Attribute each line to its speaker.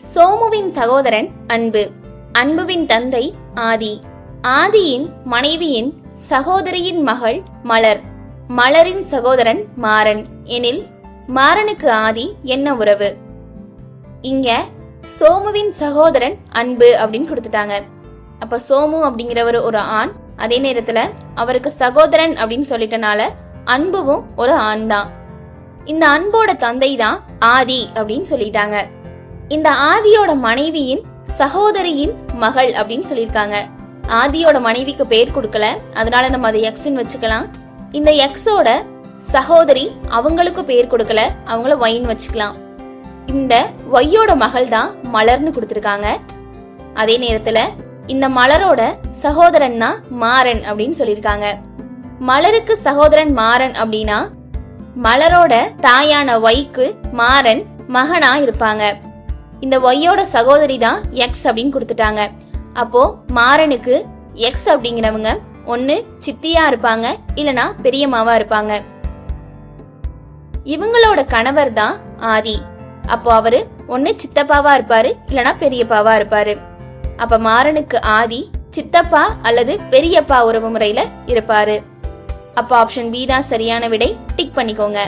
Speaker 1: சோமுவின் சகோதரன் அன்பு. அன்புவின் தந்தை ஆதி. ஆதியின் மனைவியின் சகோதரியின் மகள் மலர். மலரின் சகோதரன் மாறன். எனில் மாறனுக்கு ஆதி என்ன உறவு? இங்க சோமுவின் சகோதரன் அன்பு அப்படின்னு கொடுத்துட்டாங்க. அப்ப சோமு அப்படிங்கிறவர் ஒரு ஆண். அதே நேரத்துல அவருக்கு சகோதரன் அப்படின்னு சொல்லிட்டனால அன்புவும் ஒரு ஆண் தான் இந்த அன்போட தந்தை தான் ஆதி அப்படின்னு சொல்லிட்டாங்க. இந்த ஆதியோட மனைவியின் சகோதரியின் மகள் அப்படின்னு சொல்லியிருக்காங்க. ஆதியோட மனைவிக்கு பேர் கொடுக்கல. அதனால நம்ம அதை எக்ஸ்ன்னு வச்சுக்கலாம். இந்த எக்ஸோட சகோதரி அவங்களுக்கும் பேர் கொடுக்கல. அவங்கள ஒயின் வச்சுக்கலாம். இந்த ஒய்யோட மகள் தான் மலர்னு கொடுத்துருக்காங்க. அதே நேரத்துல இந்த மலரோட சகோதரன் தான் மாறன் அப்படின்னு சொல்லியிருக்காங்க. மலருக்கு சகோதரன் மாறன் அப்படின்னா மலரோட தாயான ஒய்க்கு மாறன் மகனா இருப்பாங்க. இந்த ஒய்யோட சகோதரி தான் எக்ஸ் அப்படின்னு கொடுத்துட்டாங்க. அப்போ மாறனுக்கு எக்ஸ் அப்படிங்கிறவங்க ஒன்னு சித்தியா இருப்பாங்க இல்லனா பெரியம்மாவா இருப்பாங்க. இவங்களோட கணவர் தான் ஆதி. அப்போ அவரு ஒன்னு சித்தப்பாவா இருப்பாரு இல்லனா பெரியப்பாவா இருப்பாரு. அப்ப மாறனுக்கு ஆதி சித்தப்பா அல்லது பெரியப்பா உறவு முறையில இருப்பாரு. அப்ப ஆப்ஷன் பி தான் சரியான விடை டிக் பண்ணிக்கோங்க.